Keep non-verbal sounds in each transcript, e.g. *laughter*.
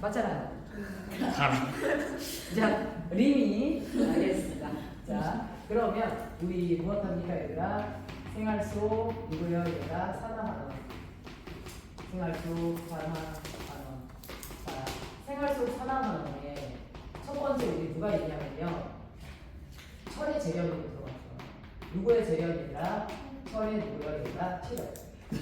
맞잖아요. *laughs* 자, 리미 알겠습니다. 자, 그러면 우리 무엇합니까 얘들아? 생활소 누구요 얘들아? 산화만원. 생활소 산화만원. 자, 생활소 산화만원에 첫 번째 우리 누가 있냐면요. 철의 재련으로 들어갔죠. 누구의 재련이라? 철의 얘들아? 철.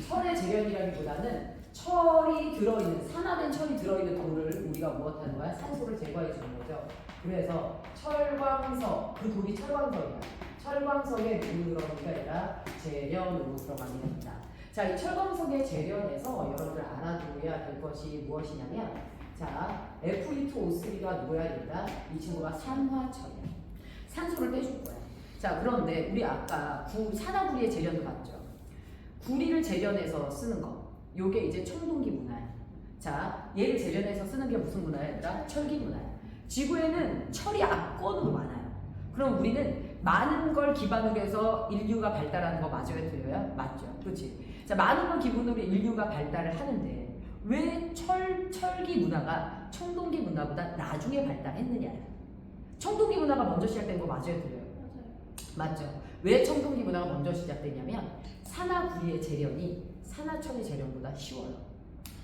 철의 재련이라기보다는 철이 들어있는 산화된 철이 들어있는 돌을 우리가 무엇하는 거야? 산소를 제거해 주는 거죠. 그래서 철광석 그 돌이 철광석이야. 철광석에 누구 들어가니까 재련으로 들어가게 됩니다. 자, 이 철광석의 재련에서 여러분들 알아둬야 될 것이 무엇이냐면 자, Fe2O3가 누구야 된다? 이 친구가 산화철이야. 산소를 떼줄 거야. 자, 그런데 우리 아까 구, 산화구리의 재련도 봤죠. 구리를 재련해서 쓰는 거. 요게 이제 청동기 문화야. 자, 얘를 재련해서 쓰는 게 무슨 문화야? 얘들아? 철기 문화야. 지구에는 철이 압권으로 많아요. 그럼 우리는 많은 걸 기반으로 해서 인류가 발달하는 거 맞아요? 틀려요? 맞죠. 그렇지. 자, 많은 걸 기본으로 인류가 발달을 하는데 왜 철, 철기 문화가 청동기 문화보다 나중에 발달했느냐? 청동기 문화가 먼저 시작된 거 맞아요? 틀려요? 맞죠. 왜 청동기 문화가 먼저 시작되냐면 산화구리의 재련이 산화철의 재련보다 쉬워요.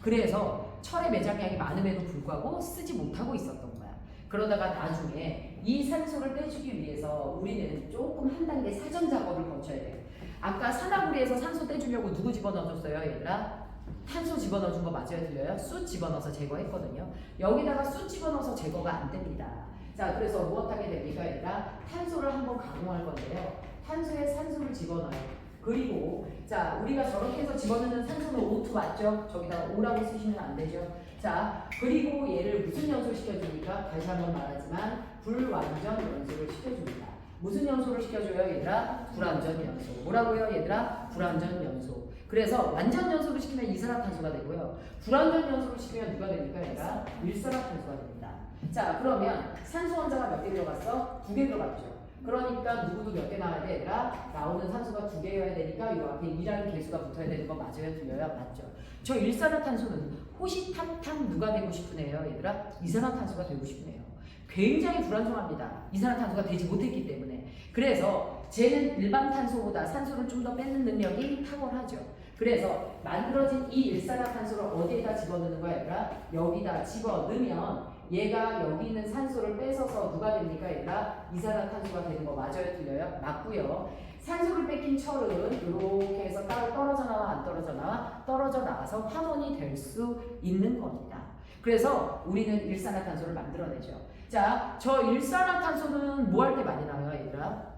그래서 철의 매장량이 많음에도 불구하고 쓰지 못하고 있었던 거야. 그러다가 나중에 이 산소를 떼주기 위해서 우리는 조금 한 단계 사전 작업을 거쳐야 돼요. 아까 산화구리에서 산소 떼주려고 누구 집어넣어줬어요, 얘들아? 탄소 집어넣어준 거 맞아요, 들려요? 숯 집어넣어서 제거했거든요. 여기다가 숯 집어넣어서 제거가 안 됩니다. 자, 그래서 무엇하게 됩니까, 얘들아? 탄소를 한번 가공할 건데요. 탄소에 산소를 집어넣어요. 그리고 자 우리가 저렇게 해서 집어넣는 산소는 O2 맞죠? 저기다가 O라고 쓰시면 안 되죠. 자 그리고 얘를 무슨 연소를 시켜줍니까? 다시 한번 말하지만 불완전 연소를 시켜줍니다. 무슨 연소를 시켜줘요 얘들아? 불완전 연소. 뭐라고요 얘들아? 불완전 연소. 그래서 완전 연소를 시키면 이산화탄소가 되고요. 불완전 연소를 시키면 누가 됩니까 얘들아? 일산화탄소가 됩니다. 자 그러면 산소 원자가 몇 개 들어갔어? 두 개 들어갔죠. 그러니까 누구도 몇 개 나와야 돼? 얘들아 나오는 산소가 두 개여야 되니까 이 앞에 2라는 개수가 붙어야 되는 거 맞아요? 틀려요? 맞죠? 저 일산화탄소는 호시탐탐 누가 되고 싶으네요 얘들아? 이산화탄소가 되고 싶네요 굉장히 불안정합니다 이산화탄소가 되지 못했기 때문에 그래서 쟤는 일반 탄소보다 산소를 좀 더 뺏는 능력이 탁월하죠 그래서 만들어진 이 일산화탄소를 어디에다 집어넣는 거야 얘들아? 여기다 집어넣으면 얘가 여기 있는 산소를 뺏어서 누가 됩니까 얘들아? 이산화탄소가 되는 거 맞아요? 틀려요? 맞고요. 산소를 뺏긴 철은 이렇게 해서 따로 떨어져 나와 안 떨어져 나와? 떨어져 나와서 환원이 될 수 있는 겁니다. 그래서 우리는 일산화탄소를 만들어내죠. 자, 저 일산화탄소는 뭐 할 때 많이 나와요 얘들아?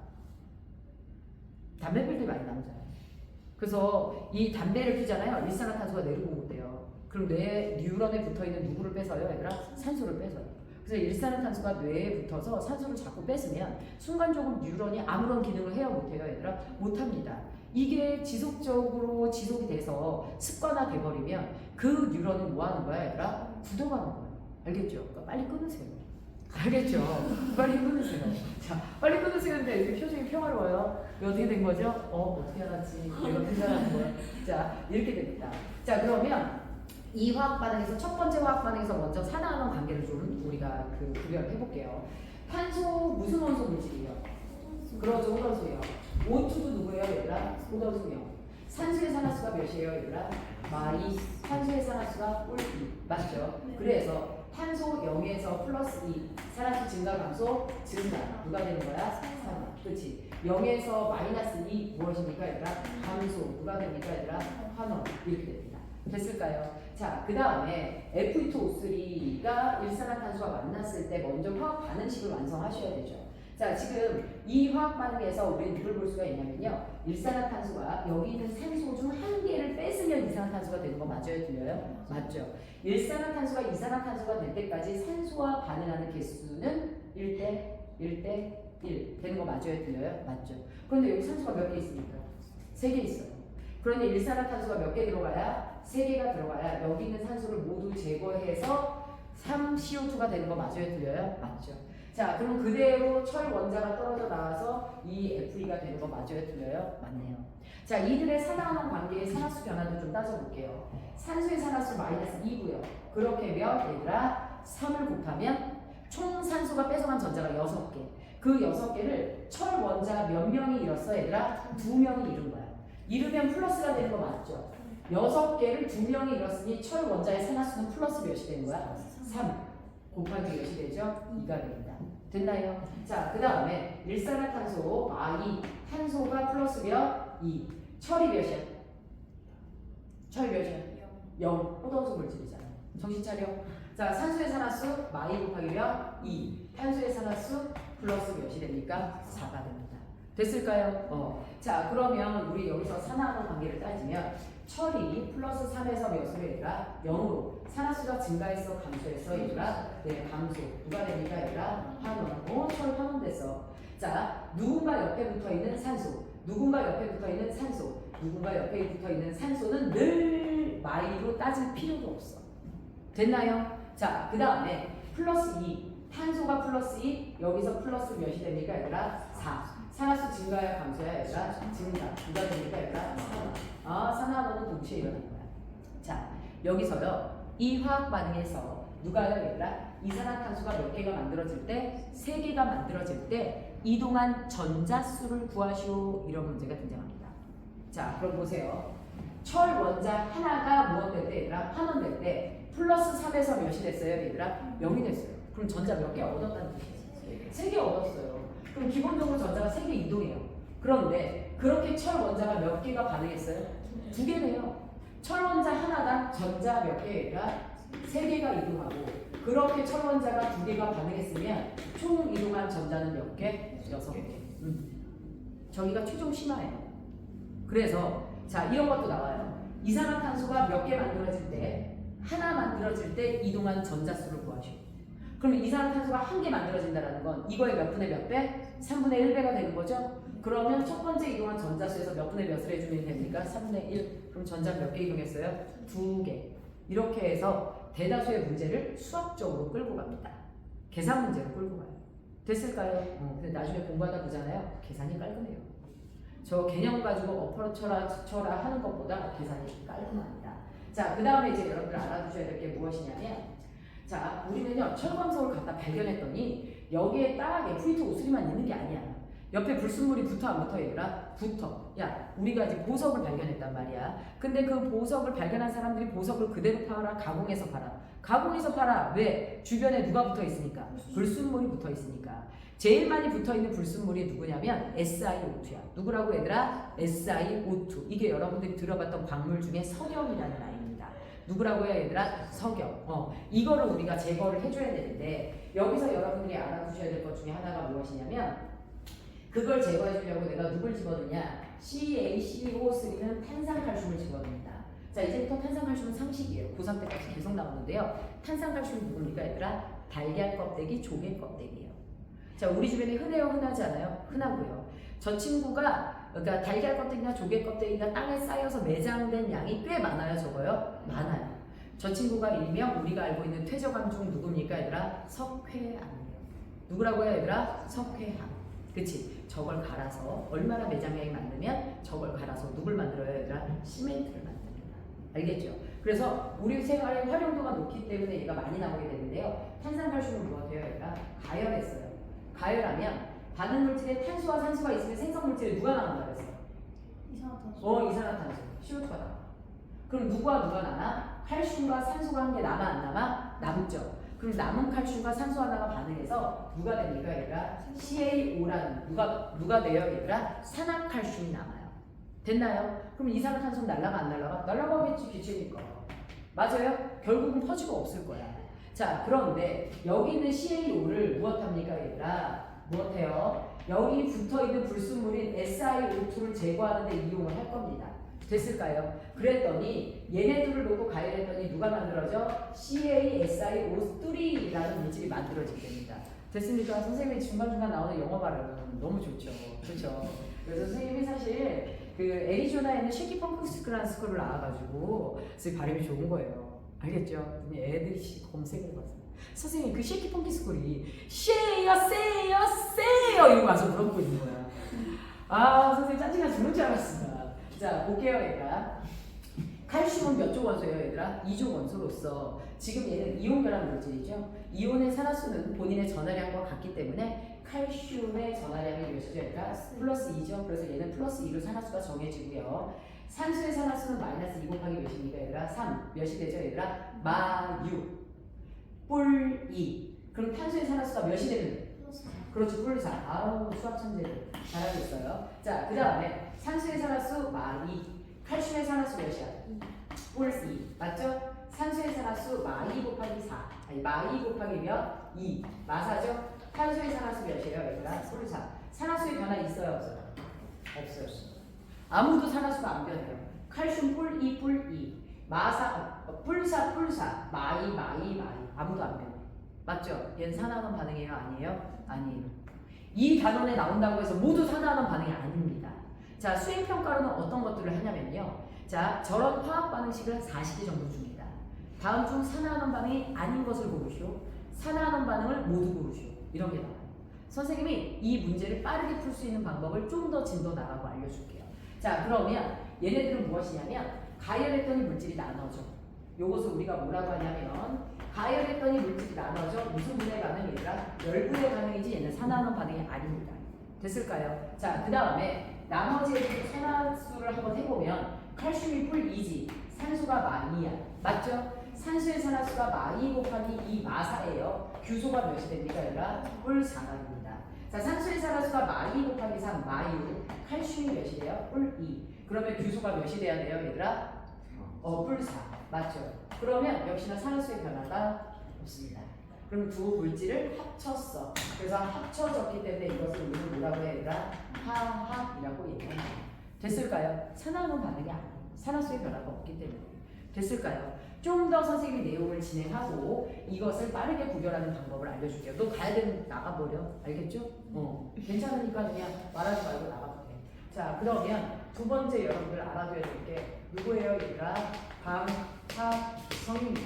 담배 필 때 많이 나오잖아요. 그래서 이 담배를 피잖아요. 일산화탄소가 공급돼요. 그럼 뇌 뉴런에 붙어 있는 누구를 뺏어요, 얘들아? 산소를 뺏어요. 그래서 일산화탄소가 뇌에 붙어서 산소를 자꾸 뺏으면 순간적으로 뉴런이 아무런 기능을 해야 못해요, 얘들아? 못합니다. 이게 지속적으로 지속이 돼서 습관화 돼버리면 그 뉴런은 뭐 하는 거야, 얘들아? 굳어가는 거예요. 알겠죠? 그러니까 빨리 끊으세요. 알겠죠? 빨리 끊으세요. 자, 빨리 끊으시는데 이렇게 표정이 평화로워요. 어떻게 된 거죠? 어, 어떻게 알았지? 내가 분산하는 거야. 자, 이렇게 됩니다. 자, 그러면 이 화학 반응에서 첫 번째 화학 반응에서 먼저 산화하는 관계를 좀 우리가 그 구별해 볼게요. 탄소 무슨 원소 물질이요? 그렇죠, 호던수요. O2도 누구예요, 얘들아? 호던수요. 산소의 산화수가 몇이에요, 얘들아? 마이. 산소의 산화수가 꼴 2. 맞죠? 그래서 탄소 0에서 플러스 2. 산화수 증가 감소 증가. 누가 되는 거야? 산화. 그렇지. 0에서 마이너스 2 무엇입니까, 얘들아? 감소. 누가 됩니까, 얘들아? 환원. 이렇게 됩니다. 됐을까요? 자, 그 다음에 F2O3가 일산화탄소와 만났을 때 먼저 화학 반응식을 완성하셔야 되죠. 자, 지금 이 화학 반응에서 우리는 누굴 볼 수가 있냐면요. 일산화탄소가 여기 있는 산소 중 한 개를 뺏으면 이산화탄소가 되는 거 맞아요? 들려요? 맞죠. 일산화탄소가 이산화탄소가 될 때까지 산소와 반응하는 개수는 1대 1대 1 되는 거 맞아요? 들려요? 맞죠. 그런데 여기 산소가 몇 개 있습니까? 3개 있어요. 그런데 일산화탄소가 몇 개 들어가야? 3개가 들어가야 여기 있는 산소를 모두 제거해서 3CO2가 되는 거 맞아요? 들려요? 맞죠. 자, 그럼 그대로 철 원자가 떨어져 나와서 이 Fe가 되는 거 맞아요? 틀려요? 맞네요. 자, 이들의 산화하는 관계의 산화수 변화도 좀 따져볼게요. 산소의 산화수 마이너스 2고요. 그렇게 몇 얘들아 3을 곱하면 총 산소가 뺏어간 전자가 6개. 그 6개를 철 원자 몇 명이 잃었어 얘들아? 2명이 잃은 거야. 잃으면 플러스가 되는 거 맞죠? 6개를 2명이 잃었으니 철 원자의 산화수는 플러스 몇이 되는 거야? 3 곱하기 몇이 되죠? 2가 됩니다. 됐나요? 자, 그 다음에 일산화탄소 I 탄소가 플러스 몇? 2 철이 몇이야? 철이 몇이야? 0 호동수 물질이잖아. 정신 차려. 자, 산소의 산화수 마이 곱하기 몇? 2 탄소의 산화수 플러스 몇이 됩니까? 4가 됩니다. 됐을까요? 어. 자, 그러면 우리 여기서 산화하는 관계를 따지면 철이 플러스 3에서 몇으로 얘들아? 0으로. 산화수가 증가했어 감소했어 얘들아? 네 감소. 누가 됩니까 얘들아? 환원. 어 철 환원됐어 자 누군가 옆에 붙어있는 산소. 누군가 옆에 붙어있는 산소. 누군가 옆에 붙어있는 산소는 늘 마이로 따질 필요도 없어. 됐나요? 자그 다음에 플러스 2 탄소가 플러스 2 여기서 플러스 몇이 됩니까? 얘들아? 4 산화수 증가야 감소야 얘들아? 증가 누가 됩니까 얘들아? 산화 아 산화원은 동시에 일어나는 거야 자 여기서요 이 화학 반응에서 누가요 얘들아? 이산화탄소가 몇 개가 만들어질 때? 세 개가 만들어질 때 이동한 전자수를 구하시오 이런 문제가 등장합니다 자 그럼 보세요 철 원자 하나가 무엇될 때 얘들아? 환원될 때 플러스 3에서 몇이 됐어요 얘들아? 0이 됐어요 그럼 전자 몇 개 얻었다는 뜻이에요? 세개 얻었어요 그럼 기본적으로 전자가 세 개 이동해요 그런데 그렇게 철 원자가 몇 개가 반응했어요? 두 개네요 철 원자 하나당 전자 몇 개가 세 개가 이동하고 그렇게 철 원자가 두 개가 반응했으면 총 이동한 전자는 몇 개? 여섯 개. 음. 저기가 최종 심화예요. 그래서 자 이런 것도 나와요. 이산화탄소가 몇 개 만들어질 때 하나 만들어질 때 이동한 전자 수를 구하시오. 그러면 이산화탄소가 한 개 만들어진다는 건 이거의 몇 분의 몇 배? 3분의 1배가 되는 거죠? 그러면 첫 번째 이동한 전자수에서 몇 분의 몇을 해주면 됩니까? 3분의 1. 그럼 전자 몇 개 이동했어요? 두 개. 이렇게 해서 대다수의 문제를 수학적으로 끌고 갑니다. 계산 문제로 끌고 가요. 됐을까요? 어, 근데 나중에 공부하다 보잖아요. 계산이 깔끔해요. 저 개념 가지고 엎어라 쳐라 쳐라 하는 것보다 계산이 깔끔합니다. 자, 그 다음에 이제 여러분들 알아두셔야 될 게 무엇이냐면 자, 우리는요, 철광석을 갖다 발견했더니 여기에 딱 F2 오수리만 있는 게 아니야. 옆에 불순물이 붙어 안 붙어 얘들아? 붙어. 야, 우리가 이제 보석을 발견했단 말이야. 근데 그 보석을 발견한 사람들이 보석을 그대로 팔아, 가공해서 팔아. 가공해서 팔아. 왜? 주변에 누가 붙어 있으니까? 불순물이 붙어 있으니까. 제일 많이 붙어 있는 불순물이 누구냐면 SiO2야. 누구라고 얘들아? SiO2. 이게 여러분들이 들어봤던 광물 중에 석영이라는 아이입니다. 누구라고요 얘들아? 석영. 어, 이거를 우리가 제거를 해줘야 되는데 여기서 여러분들이 알아두셔야 될 것 중에 하나가 무엇이냐면 그걸 제거해 주려고 내가 누굴 집어넣냐? CaCO3는 탄산칼슘을 집어넣습니다. 자 이제부터 탄산칼슘은 상식이에요. 고3 때까지 계속 나오는데요. 탄산칼슘이 누굽니까 얘들아? 달걀 껍데기, 조개 껍데기예요. 자 우리 주변에 흔해요, 흔하지 않아요? 흔하고요. 저 친구가 그러니까 달걀 껍데기나 조개 껍데기가 땅에 쌓여서 매장된 양이 꽤 많아요, 저거요? 많아요. 저 친구가 일명 우리가 알고 있는 퇴적암 중 누굽니까 얘들아? 석회암이에요. 누구라고요 얘들아? 석회암. 그치? 저걸 갈아서 얼마나 매장량이 많으면 저걸 갈아서 누굴 만들어요 얘들아? 시멘트를 만듭니다. 알겠죠? 그래서 우리 생활의 활용도가 높기 때문에 얘가 많이 나오게 되는데요. 탄산칼슘은 무엇이에요 얘들아? 가열했어요. 가열하면 반응 물질에 탄소와 산소가 있으면 생성 물질에 누가 나온다 그랬어? 이산화탄소. 어 이산화탄소 CO2가 나와. 그럼 누구와 누가 나나? 칼슘과 산소가 한 개 남아 안 남아? 남죠. 그럼 남은 칼슘과 산소 하나가 반응해서 누가 됩니까 얘들아? CaO라는 누가 누가 돼요 얘들아? 산화칼슘이 남아요. 됐나요? 그럼 이산화탄소는 날라가 안 날라가? 날라가겠지 기체니까. 맞아요? 결국은 퍼지고 없을 거야. 자 그런데 여기 있는 CaO를 무엇합니까 얘들아? 무엇해요? 여기 붙어있는 불순물인 SiO2를 제거하는 데 이용을 할 겁니다. 됐을까요? 그랬더니 얘네들을 놓고 가열했더니 누가 만들어져? CaSiO3라는 물질이 만들어지게 됩니다. 됐습니까? 선생님이 중간중간 나오는 영어 발음 너무 좋죠. 그렇죠? 그래서 선생님이 사실 그 애리조나에 있는 쉐키 펑크스크라는 스쿨을 나와가지고 그래서 발음이 좋은 거예요. 알겠죠? 애들이 씨 검색을 해봤어요. 선생님 그 쉐이키 펑키 스쿨이 쉐요 세요 세요 이러고 와서 물어보고 있는 거야. 아 선생님 짜증나 죽는 줄 알았습니다. 자 볼게요 얘들아. 칼슘은 몇 조 원소예요 얘들아? 2조 원소로서 지금 얘는 이온 결합 물질이죠. 이온의 산화수는 본인의 전하량과 같기 때문에 칼슘의 전하량이 몇이죠 얘들아? 플러스 2죠. 그래서 얘는 플러스 2로 산화수가 정해지고요. 산수의 산화수는 마이너스 2 곱하기 몇입니까 얘들아? 3 몇이 되죠 얘들아? 마 6 뿔 2. 그럼 탄수의 산화수가 몇이 되는 그렇죠, 뿔 4. 아우, 수학 천재들. 잘하고 있어요. 자, 그 다음에 산수의 산화수 마2. 칼슘의 산화수 몇이야? 뿔 2. 맞죠? 산수의 산화수 마2 곱하기 4. 아니, 마2 곱하기 몇? 2. 마사죠? 탄수의 산화수 몇이에요, 얘들아? 뿔 4. 산화수의 변화 있어요, 없어요? 없어요. 아무도 산화수가 안 변해요. 칼슘 뿔 2, 뿔 2. 마사, 어, 뿔4, 뿔4. 마이, 마이, 마이. 아무도 안 변해. 맞죠? 얘는 산화하는 반응이에요? 아니에요? 아니에요. 이 단원에 나온다고 해서 모두 산화하는 반응이 아닙니다. 자, 수행평가로는 어떤 것들을 하냐면요. 자, 저런 화학 반응식을 한 40개 정도 줍니다. 다음 중 산화하는 반응이 아닌 것을 고르시오. 산화하는 반응을 모두 고르시오. 이런 게 나와요. 선생님이 이 문제를 빠르게 풀 수 있는 방법을 좀 더 진도 나가고 알려줄게요. 자, 그러면 얘네들은 무엇이냐면 가열했더니 물질이 나눠져. 요것을 우리가 뭐라고 하냐면 가열했더니 물질이 나눠져 무슨 분해 반응이 얘들아? 열분해 반응이지 얘는 산화하는 반응이 아닙니다. 됐을까요? 자, 그 다음에 나머지 애들 산화수를 한번 해보면 칼슘이 뿔 2지 산수가 마2야. 맞죠? 산수의 산화수가 마2 곱하기 2 마사예요. 규소가 몇이 됩니까? 얘들아? 뿔 4입니다. 자, 산수의 산화수가 마2 곱하기 3 마유. 칼슘이 몇이 돼요? 뿔 2. 그러면 규소가 몇이 돼야 돼요, 얘들아? 어, 뿔 4. 맞죠? 그러면 역시나 산화수의 변화가 없습니다. 그럼 두 물질을 합쳤어. 그래서 합쳐졌기 때문에 이것을 우리는 뭐라고 해야 되나? 화합이라고 얘기합니다. 됐을까요? 산화는 반응이 아니에요. 산화수의 변화가 없기 때문에. 됐을까요? 좀 더 선생님이 내용을 진행하고 이것을 빠르게 구별하는 방법을 알려줄게요. 너 가야 되면 나가버려. 알겠죠? 어. 괜찮으니까 그냥 말하지 말고 나가도 돼. 자, 그러면 두 번째 여러분들 알아둬야 될 게 누구예요, 얘들아? 광합성입니다.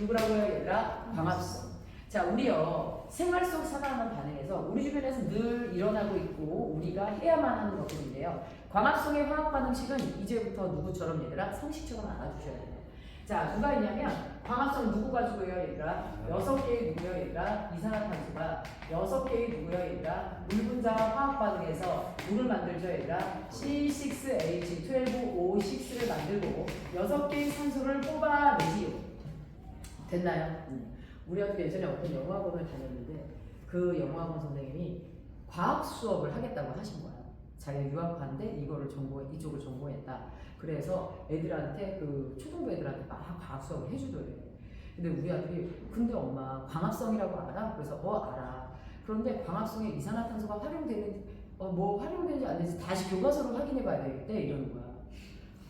누구라고요, 얘들아? 광합성. 자, 우리요 생활 속 산화하는 반응에서 우리 주변에서 늘 일어나고 있고 우리가 해야만 하는 것들인데요. 광합성의 화학 반응식은 이제부터 누구처럼 얘들아 상식처럼 알아두셔야 돼요. 자, 누가 있냐면 광합성 누구 가지고요, 얘들아? 여섯 개의 누구요, 얘들아? 이산화탄소가 여섯 개의 누구요, 얘들아? 물 분자 화학 반응에서 물을 만들죠, 얘들아? C6H12O6를 만들고 여섯 개의 산소를 뽑아내지요. 됐나요? 우리 학교 예전에 어떤 영어학원을 다녔는데 그 영어학원 선생님이 과학 수업을 하겠다고 하신 거야. 자기가 유학파인데 이거를 전공 이쪽을 전공했다. 그래서 애들한테 그 초등부 애들한테 막 과학 수업을 해주더래. 근데 우리 아들이 근데 엄마 광합성이라고 알아? 그래서 어 알아. 그런데 광합성에 이산화탄소가 활용되는 어뭐 활용되는지 안 되는지 다시 교과서를 확인해봐야 되겠대 이러는 거야.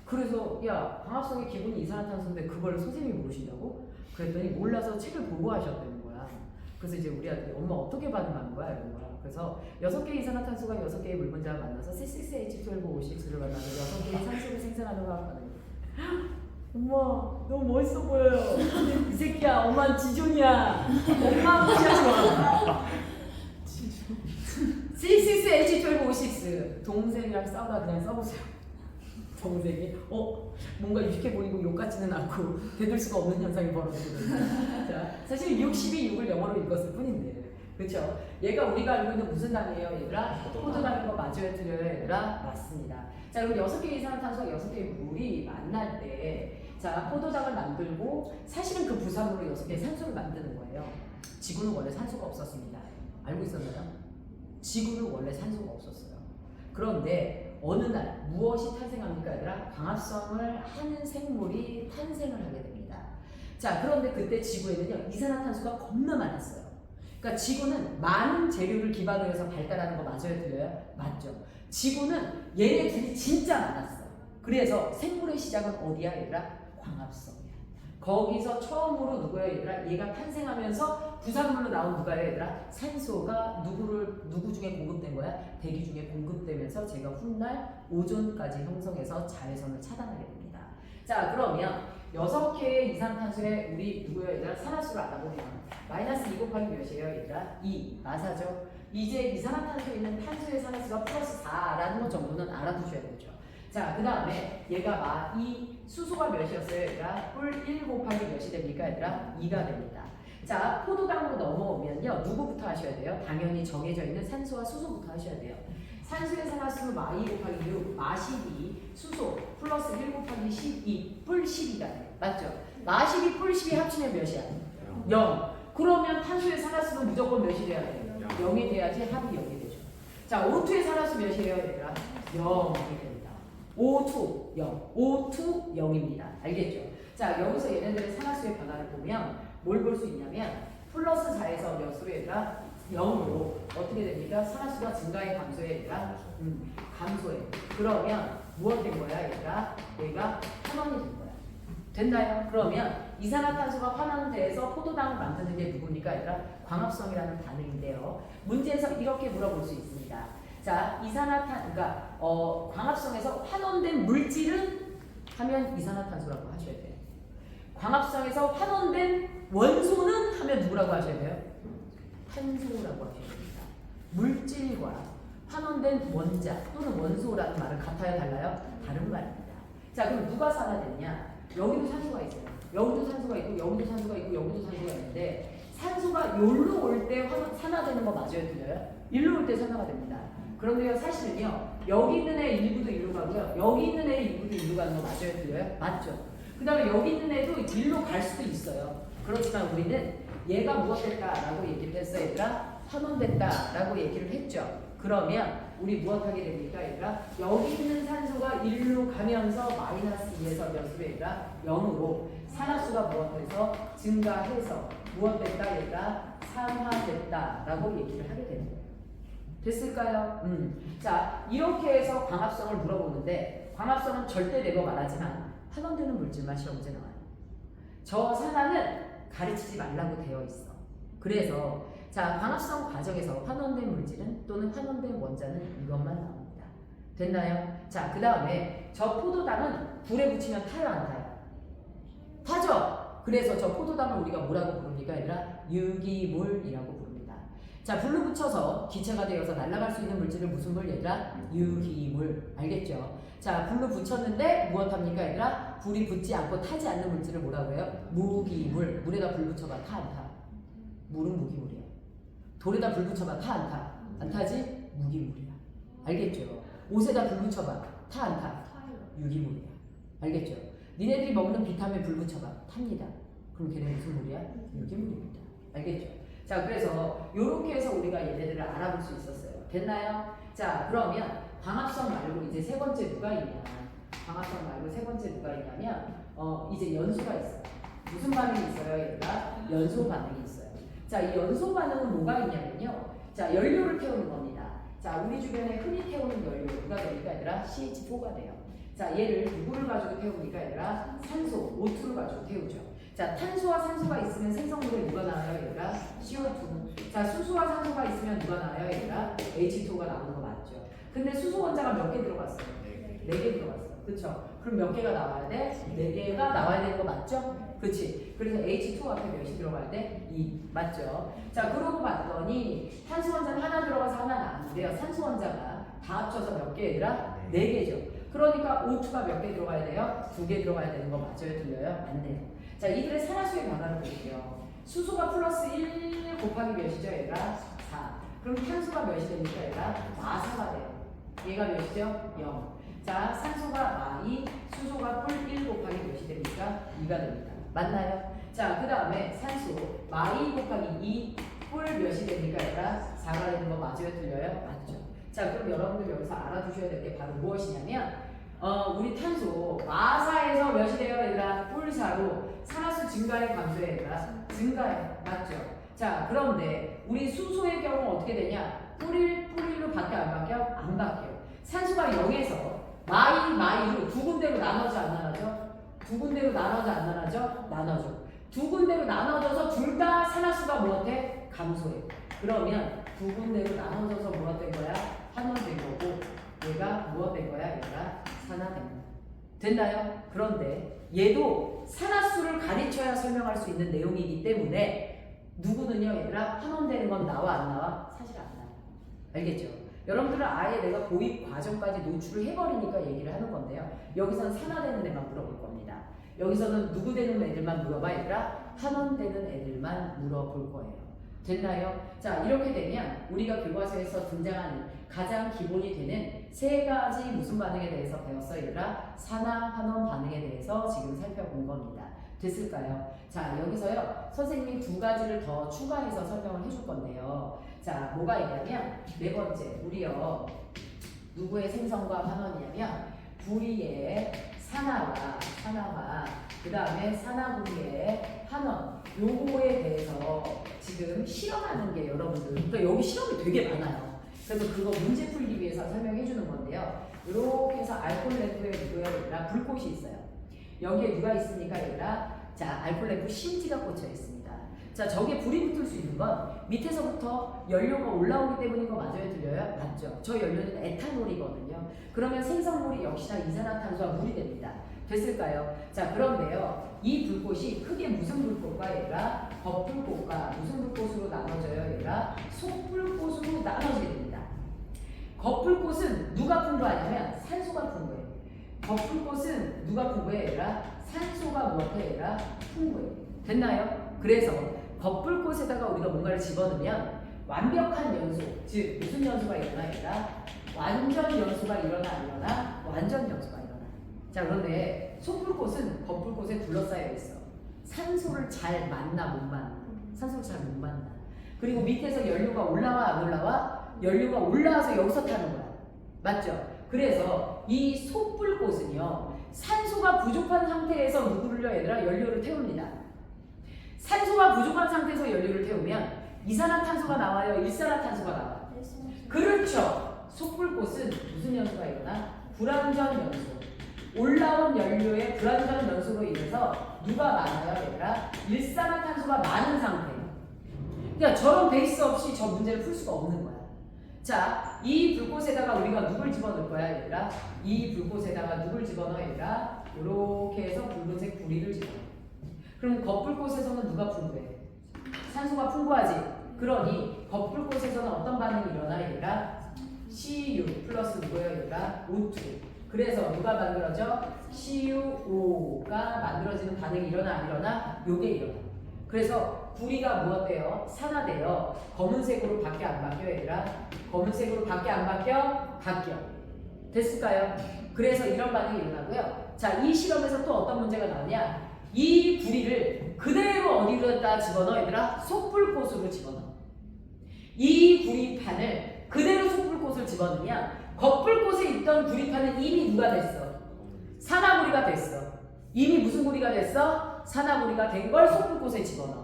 그래서 야 광합성의 기본이 이산화탄소인데 그걸 선생님이 모르신다고? 그랬더니 몰라서 책을 보고 거야. 그래서 이제 우리 아들이 엄마 어떻게 반응하는 거야? 이런 거야. 그래서 여섯 개의 이산화탄소가 여섯 개의 물 분자가 만나서 C6H12O6를 만나서 여섯 개의 산소를 생산하는 화학 반응. *gasps* 엄마 너무 멋있어 보여요. *laughs* 이 새끼야 엄마 지존이야. 엄마 무시하지 마. C6H12O6 동생이랑 싸우다 그냥 써보세요. 동생이 어 뭔가 유식해 보이고 욕 같지는 않고 *laughs* 되돌 수가 없는 현상이 벌어지거든요. 자 사실 60이 6을 영어로 읽었을 뿐인데 그렇죠? 얘가 우리가 알고 있는 무슨 당이에요, 얘들아? 포도당인 거 맞아요, 틀려요, 얘들아? 맞습니다. 자 그럼 여섯 개 이산화탄소와 여섯 개의 물이 만날 때, 자 포도당을 만들고 사실은 그 부산으로 여섯 개의 산소를 만드는 거예요. 지구는 원래 산소가 없었습니다. 알고 있었나요? 지구는 원래 산소가 없었어요. 그런데 어느 날 무엇이 탄생합니까, 얘들아? 광합성을 하는 생물이 탄생을 하게 됩니다. 자 그런데 그때 지구에는요 이산화탄소가 겁나 많았어요. 그러니까 지구는 많은 재료를 기반으로 해서 발달하는 거 맞아요, 틀려요? 맞죠. 지구는 얘네 둘이 진짜 많았어. 그래서 생물의 시작은 어디야, 얘들아? 광합성이야. 거기서 처음으로 누구야, 얘들아? 얘가 탄생하면서 부산물로 나온 누가요, 얘들아? 산소가 누구를 누구 중에 공급된 거야? 대기 중에 공급되면서 제가 훗날 오존까지 형성해서 자외선을 차단하게 됩니다. 자, 그러면 여섯 개의 이산탄소에 우리 누구예요? 얘들아 산화수를 알아보면 마이너스 2 곱하기 몇이에요? 얘들아 2 마사죠. 이제 이산화탄소에 있는 탄소의 산화수가 플러스 4라는 것 정도는 알아두셔야 되죠. 자, 그 다음에 얘가 마, 이 수소가 몇이었어요? 얘가 뿔1 곱하기 몇이 됩니까? 얘들아? 2가 됩니다. 자, 포도당으로 넘어오면요. 누구부터 하셔야 돼요? 당연히 정해져 있는 산소와 수소부터 하셔야 돼요. 산소의 산화수는 마2 곱하기 6, 마12, 수소 플러스 1 곱하기 12, 뿔 12가 맞죠? 마12, 뿔 12 합치면 몇이야? 0. 그러면 탄소의 산화수는 무조건 몇이 돼야 돼요? 0. 이 돼야지 합이 0이 되죠. 자, O2의 산화수 몇이 돼야 얘들아? 0이 돼요. 5, 2, 0. 5, 2, 0입니다. 알겠죠? 자, 여기서 얘네들의 상하수의 변화를 보면 뭘 볼 수 있냐면 플러스 4에서 여수로 얘가 0으로 어떻게 됩니까? 상하수가 증가해 감소해 얘들아? 음, 감소해. 그러면 무엇이 된 거야 얘가 얘가 환원이 된 거야. 됐나요? 그러면 이산화탄소가 환원돼서 포도당을 만드는 게 누굽니까? 얘가 광합성이라는 반응인데요. 문제에서 이렇게 물어볼 수 있습니다. 자, 이산화탄, 그러니까 어, 광합성에서 환원된 물질은 하면 이산화탄소라고 하셔야 돼요. 광합성에서 환원된 원소는 하면 누구라고 하셔야 돼요? 탄소라고 하셔야 됩니다. 물질과 환원된 원자 또는 원소라는 말은 같아요, 달라요? 다른 말입니다. 자, 그럼 누가 산화됐냐? 여기도 산소가 있어요. 여기도 산소가 있고, 여기도 산소가 있고, 여기도 산소가 있는데 산소가 여기로 올 때 산화되는 거 맞아요, 틀려요? 일로 올 때 산화가 됩니다. 그런데요, 사실은요, 여기 있는 애 일부도 일로 가고요, 여기 있는 애 일부도 일로 가는 거 맞아요, 틀려요? 맞죠? 그 다음에 여기 있는 애도 일로 갈 수도 있어요. 그렇지만 우리는 얘가 무엇됐다라고 얘기를 했어요, 얘들아? 환원됐다라고 얘기를 했죠. 그러면 우리 무엇하게 됩니까, 얘들아? 여기 있는 산소가 일로 가면서 마이너스 2에서 몇으로 얘들아? 0으로 산화수가 무엇해서 증가해서 무엇됐다, 얘들아? 산화됐다라고 얘기를 하게 거예요. 됐을까요? 음. 자, 이렇게 해서 광합성을 물어보는데 광합성은 절대 내고 말하지만 환원되는 물질만 시험 문제 나와요. 저 산화는 가르치지 말라고 되어 있어. 그래서 자 광합성 과정에서 환원된 물질은 또는 환원된 원자는 이것만 나옵니다. 됐나요? 자 그 다음에 저 포도당은 불에 붙이면 타요 안 타요? 타죠. 그래서 저 포도당을 우리가 뭐라고 부릅니까, 얘들아? 유기물이라고 부릅니다. 자 불로 붙여서 기체가 되어서 날아갈 수 있는 물질을 무슨 물 얘들아? 유기물 알겠죠? 자 불로 붙였는데 무엇합니까 얘들아? 불이 붙지 않고 타지 않는 물질을 뭐라고 해요? 무기물 물에다 불 붙여봐 타 안 타? 물은 무기물이야 돌에다 불 붙여봐 타 안 타? 안 타지? 무기물이야 알겠죠? 옷에다 불 붙여봐 타 안 타? 유기물이야 알겠죠? 니네들이 먹는 비타민 불 붙여봐 탑니다 그럼 걔네 무슨 물이야? 유기물입니다 알겠죠? 자 그래서 이렇게 해서 우리가 얘네들을 알아볼 수 있었어요 됐나요? 자 그러면 광합성 말고 이제 세 번째 누가 있냐? 광합성 말고 세 번째 누가 있냐면 어 이제 연소가 있어요. 무슨 반응이 있어요, 얘들아? 연소 반응이 있어요. 자, 이 연소 반응은 뭐가 있냐면요. 자, 연료를 태우는 겁니다. 자, 우리 주변에 흔히 태우는 연료 누가 됩니까, 얘들아? CH4가 돼요. 자, 얘를 누구를 가지고 태웁니까, 얘들아? 산소, O2를 가지고 태우죠. 자, 탄소와 산소가 있으면 생성물에 누가 나와요, 얘들아? CO2. 자, 수소와 산소가 있으면 누가 나와요, 얘들아? H2가 나오는 거 맞죠? 근데 수소 원자가 몇 개 들어갔어요? 네 개 들어갔어. 그쵸? 그럼 몇 개가 나와야 돼? 네 개가 나와야 되는 거 맞죠? 그치? 그래서 H2 앞에 몇이 들어가야 돼? 2. 맞죠? 자, 그러고 봤더니 탄소 원자는 하나 들어가서 하나 나왔는데요. 산소 원자가 다 합쳐서 몇 개, 얘들아? 네 개죠. 그러니까 O2가 몇 개 들어가야 돼요? 두 개 들어가야 되는 거 맞아요? 틀려요? 맞네요. 자, 이들의 산화수의 변화를 볼게요. 수소가 플러스 1 곱하기 몇이죠, 얘가? 4. 그럼 탄소가 몇이 됩니까, 얘가? 마사가 돼요. 얘가 몇이죠? 0. 자, 산소가 마2, 수소가 뿔 1 곱하기 몇이 됩니까? 2가 됩니다. 맞나요? 자, 그 다음에 산소 마2 곱하기 2, 뿔 몇이 됩니까? 얘가 4가 되는 거 맞아요? 틀려요? 맞죠. 자, 그럼 여러분들 여기서 알아두셔야 될 게 바로 무엇이냐면 어, 우리 탄소 마사에서 몇이 돼요, 얘들아? 뿔사로 산화수 증가해 감소해, 얘들아? 증가해. 맞죠? 자, 그런데 우리 수소의 경우 어떻게 되냐? 뿔일, 뿔일로 바뀌어, 안 바뀌어? 안 바뀌어. 산소가 0에서 마이, 마이로 두 군데로 나눠져, 안 나눠져? 두 군데로 나눠져, 안 나눠져? 나눠져. 두 군데로 나눠져서 둘 다 산화수가 무엇해? 감소해. 그러면 두 군데로 나눠져서 무엇 된 거야? 환원된 거고, 얘가 무엇 된 거야? 얘가 산화된 거야. 됐나요? 그런데 얘도 산화수를 가르쳐야 설명할 수 있는 내용이기 때문에 누구는요 얘들아 환원되는 건 나와 안 나와? 사실 안 나와 알겠죠? 여러분들은 아예 내가 보입 과정까지 노출을 해버리니까 얘기를 하는 건데요 여기서는 산화되는 애만 물어볼 겁니다 여기서는 누구 되는 애들만 물어봐 얘들아 환원되는 애들만 물어볼 거예요 됐나요? 자 이렇게 되면 우리가 교과서에서 등장하는 가장 기본이 되는 세 가지 무슨 반응에 대해서 배웠어 얘들아? 산화 환원 반응에 대해서 지금 살펴본 겁니다. 됐을까요? 자 여기서요 선생님이 두 가지를 더 추가해서 설명을 해줄 건데요. 자 뭐가 있냐면 네 번째 우리요 누구의 생성과 환원이냐면 부리의 산화와 산화와 그 다음에 산화부리의 환원 요거에 대해서 지금 실험하는 게 여러분들 그러니까 여기 실험이 되게 많아요. 그래서 그거 문제 풀기 위해서 설명해 주는 건데요. 이렇게 해서 알콜 램프에 누구야 불꽃이 있어요. 여기에 누가 있습니까 얘들아? 자 알콜 램프 심지가 꽂혀 있습니다. 자 저게 불이 붙을 수 있는 건 밑에서부터 연료가 올라오기 때문인 거 맞아요 들려요? 맞죠. 저 연료는 에탄올이거든요. 그러면 생성물이 역시나 이산화탄소와 물이 됩니다. 됐을까요? 자 그런데요 이 불꽃이 크게 무슨 불꽃과 얘들아 겉불꽃과 무슨 불꽃으로 나눠져요 얘들아 속불꽃으로 나눠지게 겉불꽃은 누가 풍부하냐면 산소가 풍부해 겉불꽃은 누가 풍부해 얘들아 산소가 무엇해 얘들아 풍부해 됐나요? 그래서 겉불꽃에다가 우리가 뭔가를 집어넣으면 완벽한 연소 즉 무슨 연소가 일어나 얘들아 완전 연소가 일어나 안 일어나 완전 연소가 일어나 자 그런데 속불꽃은 겉불꽃에 둘러싸여 있어. 산소를 잘 만나 못 만나. 산소를 잘 못 만나. 그리고 밑에서 연료가 올라와 안 올라와? 연료가 올라와서 여기서 타는 거야. 맞죠? 그래서 이 속불꽃은요. 산소가 부족한 상태에서 누구를요 얘들아 연료를 태웁니다. 산소가 부족한 상태에서 연료를 태우면 이산화탄소가 나와요. 일산화탄소가 나와. 그렇죠. 속불꽃은 무슨 연소가 일어나? 불완전 연소. 올라온 연료의 불완전 연소로 인해서 누가 많아요, 얘들아? 일산화탄소가 많은 상태예요. 그러니까 저런 베이스 없이 저 문제를 풀 수가 없는 거야. 자, 이 불꽃에다가 우리가 누굴 집어넣을 거야, 얘들아? 이 불꽃에다가 누굴 집어넣어, 얘들아? 이렇게 해서 붉은색 부리를 집어넣어. 그럼 겉불꽃에서는 누가 풍부해? 산소가 풍부하지. 그러니 겉불꽃에서는 어떤 반응이 일어나, 얘들아? CU 플러스 누구예요, 얘들아? O2. 그래서 누가 만들어져? CuO가 만들어지는 반응이 일어나 안 일어나? 요게 일어나. 그래서 구리가 무엇돼요? 산화돼요. 검은색으로 바뀌어 안 바뀌어 얘들아? 검은색으로 바뀌어 안 바뀌어? 바뀌어. 됐을까요? 그래서 이런 반응이 일어나고요. 자, 이 실험에서 또 어떤 문제가 나오냐? 이 구리를 그대로 어디로다 집어넣어 얘들아? 속불꽃으로 집어넣어. 이 구리판을 그대로 속불꽃을 집어넣으면 겉불꽃에 있던 구리판은 이미 누가 됐어? 산화구리가 됐어. 이미 무슨 구리가 됐어? 산화구리가 된 걸 속불꽃에 집어넣어.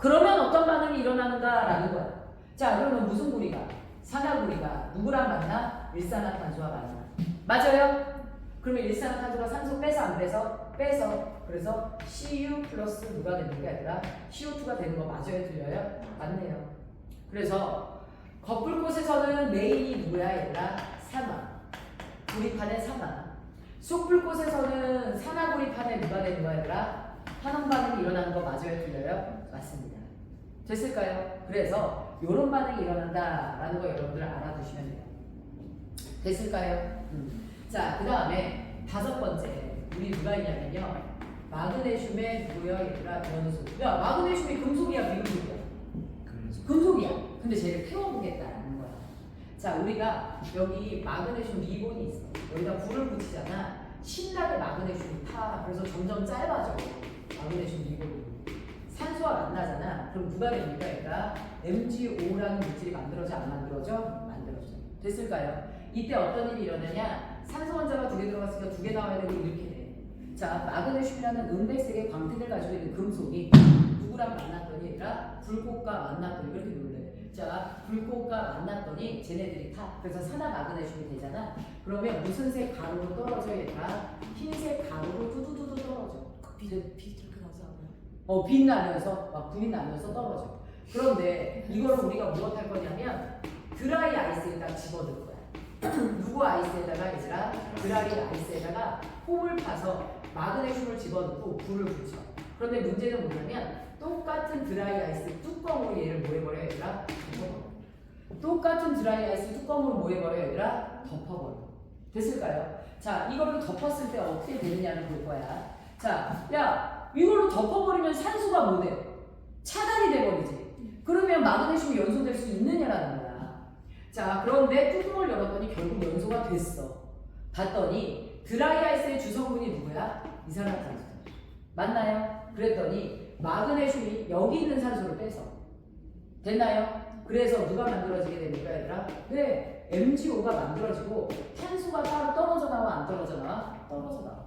그러면 어떤 반응이 일어나는가라는 거야. 자, 그러면 무슨 구리가? 산화구리가 누구랑 만나? 일산화탄소와 만나. 맞아요? 그러면 일산화탄소가 산소 빼서 안 빼서? 빼서. 그래서 Cu 플러스 누가 되는 게 아니라 CO2가 되는 거 맞아요? 들려요? 맞네요. 그래서 겉불꽃에서는 메인이 누구야 얘들아? 산화. 구리판의 산화. 쑥불꽃에서는 산화구리판에 누가 되는 거야 얘들아? 환원 반응이 일어나는 거 맞아요? 틀려요? 맞습니다. 됐을까요? 그래서 이런 반응이 일어난다라는 거 여러분들 알아두시면 돼요. 됐을까요? 음. 자, 그 다음에 다섯 번째 우리 누가 있냐면요. 마그네슘의 누구야 얘들아? 연소. 야, 마그네슘이 금속이야, 비금속이야? 금속이야. 근데 쟤를 태워보겠다라는 거야. 자, 우리가 여기 마그네슘 리본이 있어. 여기다 불을 붙이잖아. 신나게 마그네슘이 타. 그래서 점점 짧아져. 마그네슘 리본이. 산소와 만나잖아. 그럼 누가 됩니까, 얘가? MgO라는 물질이 만들어져, 안 만들어져? 만들어져. 됐을까요? 이때 어떤 일이 일어나냐? 산소 원자가 두 개 들어갔으니까 두 개 나와야 되고 이렇게 돼. 자, 마그네슘이라는 은백색의 광택을 가지고 있는 금속이 누구랑 만났더니 얘들아 불꽃과 만났더니 이렇게 놀래. 자 불꽃과 만났더니 쟤네들이 타. 그래서 산화 마그네슘이 되잖아. 그러면 무슨 색 가루로 떨어져 얘들아? 흰색 가루로 두두두두 떨어져. 이렇게 나지 않아요? 어 빛나면서 막 불이 나면서 떨어져. 그런데 이걸 우리가 무엇 할 거냐면 드라이 아이스에다 집어넣을 거야. *clears throat* 누구 아이스에다가 얘들아 드라이 아이스에다가 홈을 파서 마그네슘을 집어넣고 불을 붙여. 그런데 문제는 뭐냐면 똑같은 드라이 아이스 뚜껑으로 얘를 뭐 해버려 얘들아? 똑같은 드라이 아이스 뚜껑으로 뭐 해버려 얘들아? 덮어버려. 됐을까요? 자, 이거를 덮었을 때 어떻게 되느냐를 볼 거야. 자, 야, 이걸로 덮어버리면 산소가 뭐 돼? 차단이 돼버리지. 그러면 마그네슘이 연소될 수 있느냐라는 거야. 자, 그런데 뚜껑을 열었더니 결국 연소가 됐어. 봤더니 드라이 아이스의 주성분이 누구야? 이산화탄소. 맞나요? 그랬더니 마그네슘이 여기 있는 산소를 빼서 됐나요? 그래서 누가 만들어지게 됩니까, 얘들아? 네, MgO가 만들어지고 탄소가 따로 떨어져 나와 안 떨어져 나와? 떨어져 나와.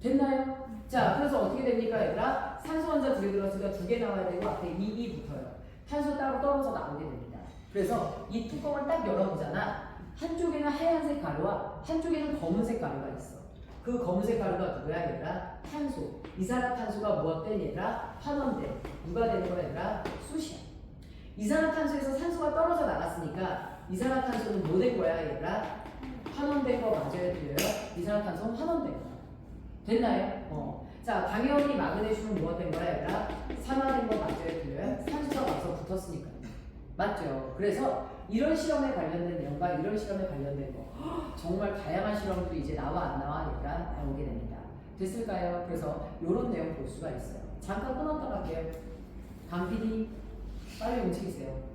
됐나요? 자, 그래서 어떻게 됩니까, 얘들아? 산소 원자 두 개 들어있으니까 두 개 나와야 되고 앞에 2이 붙어요. 탄소 따로 떨어져 나오게 됩니다. 그래서 이 뚜껑을 딱 열어보잖아. 한쪽에는 하얀색 가루와 한쪽에는 검은색 가루가 있어. 그 검은색 가루가 누구야, 얘들아? 탄소. 이산화탄소가 무엇된 얘들아? 환원된. 누가 되는 거야, 얘들아? 숯이야. 이산화탄소에서 산소가 떨어져 나갔으니까 이산화탄소는 뭐 된 거야, 얘들아? 환원된 거 맞아요, 틀려요? 이산화탄소는 환원된 거. 됐나요? 어. 자, 당연히 마그네슘은 무엇 된 거야, 얘들아? 산화된 거 맞아요, 틀려요? 산소가 와서 붙었으니까. 맞죠? 그래서 이런 실험에 관련된 내용과 이런 실험에 관련된 거 헉, *gasps* 정말 다양한 실험도 이제 나와 안 나와 얘들아 나오게 됩니다. 됐을까요? 그래서 이런 내용 볼 수가 있어요. 잠깐 끊었다 갈게요. 강 PD 빨리 움직이세요.